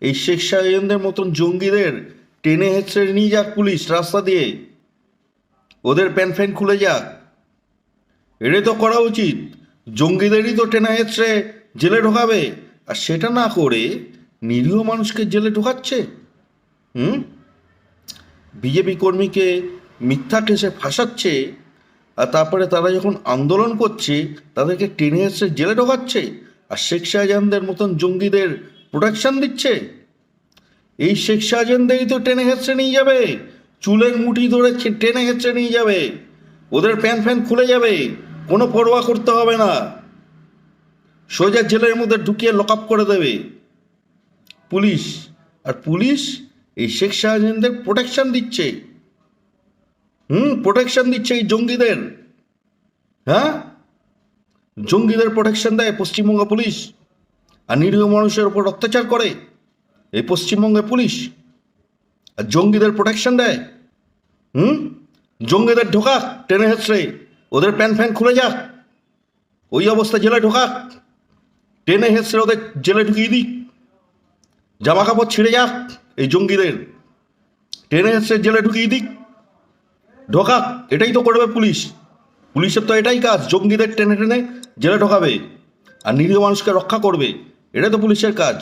এই শেখ শাহজাহানদের মতন জঙ্গিদের টেনে হেঁচড়ে নিয়ে যাক পুলিশ রাস্তা দিয়ে। ওদের প্যান ফ্যান খুলে যাক। এটাই তো করা উচিত। জঙ্গিদেরই তো টেনে হেঁচড়ে জেলে ঢোকাবে। আর সেটা না করে নিরীহ মানুষকে জেলে ঢোকাচ্ছে? হুম? বিজেপি কর্মীকে মিথ্যা কেসে ফাঁসাচ্ছে, আর তারপরে তারা যখন আন্দোলন করছে, তাদেরকে টেনে এসে জেলে ঢোকাচ্ছে, আর শেখ শাহজাহানদের মতন জঙ্গিদের প্রোটেকশন দিচ্ছে। এই শেখ শাহজাহানদেরই তো টেনে হেঁচড়ে নিয়ে যাবে। চুলের মুঠি ধরে টেনে হেঁচড়ে নিয়ে যাবে। ওদের প্যান ফ্যান খুলে যাবে। কোনো পরোয়া করতে হবে না। সোজা জেলের মধ্যে ঢুকিয়ে লক আপ করে দেবে। পুলিশ, আর পুলিশ এই শেখ শাহজাহানদের প্রোটেকশন দিচ্ছে। হুম প্রোটেকশন দিচ্ছে এই জঙ্গিদের। হ্যাঁ? জঙ্গিদের প্রোটেকশন দেয় পশ্চিমবঙ্গ পুলিশ। আর নিরীহ মানুষের উপর অত্যাচার করে। এই পশ্চিমবঙ্গের পুলিশ। আর জঙ্গিদের প্রোটেকশন দেয়। হুম? জঙ্গিদের ঢোকাক ট্রেনে হেঁচড়ে। ওদের প্যান ফ্যান খুলে যাক। ওই অবস্থা জেলে ঢোকাক ট্রেনে হেঁচড়ে ওদের জেলে ঢুকিয়ে দিক। জামা কাপড় ছিঁড়ে যাক এই জঙ্গিদের। ট্রেনে হেঁচড়ে জেলে ঢুকিয়ে দিক। ঢোকাক এটাই তো করবে পুলিশ। পুলিশের তো এটাই কাজ, জঙ্গিদের টেনে টেনে জেলে ঢোকাবে। আর নিরীহ মানুষকে রক্ষা করবে। এটাই তো পুলিশের কাজ।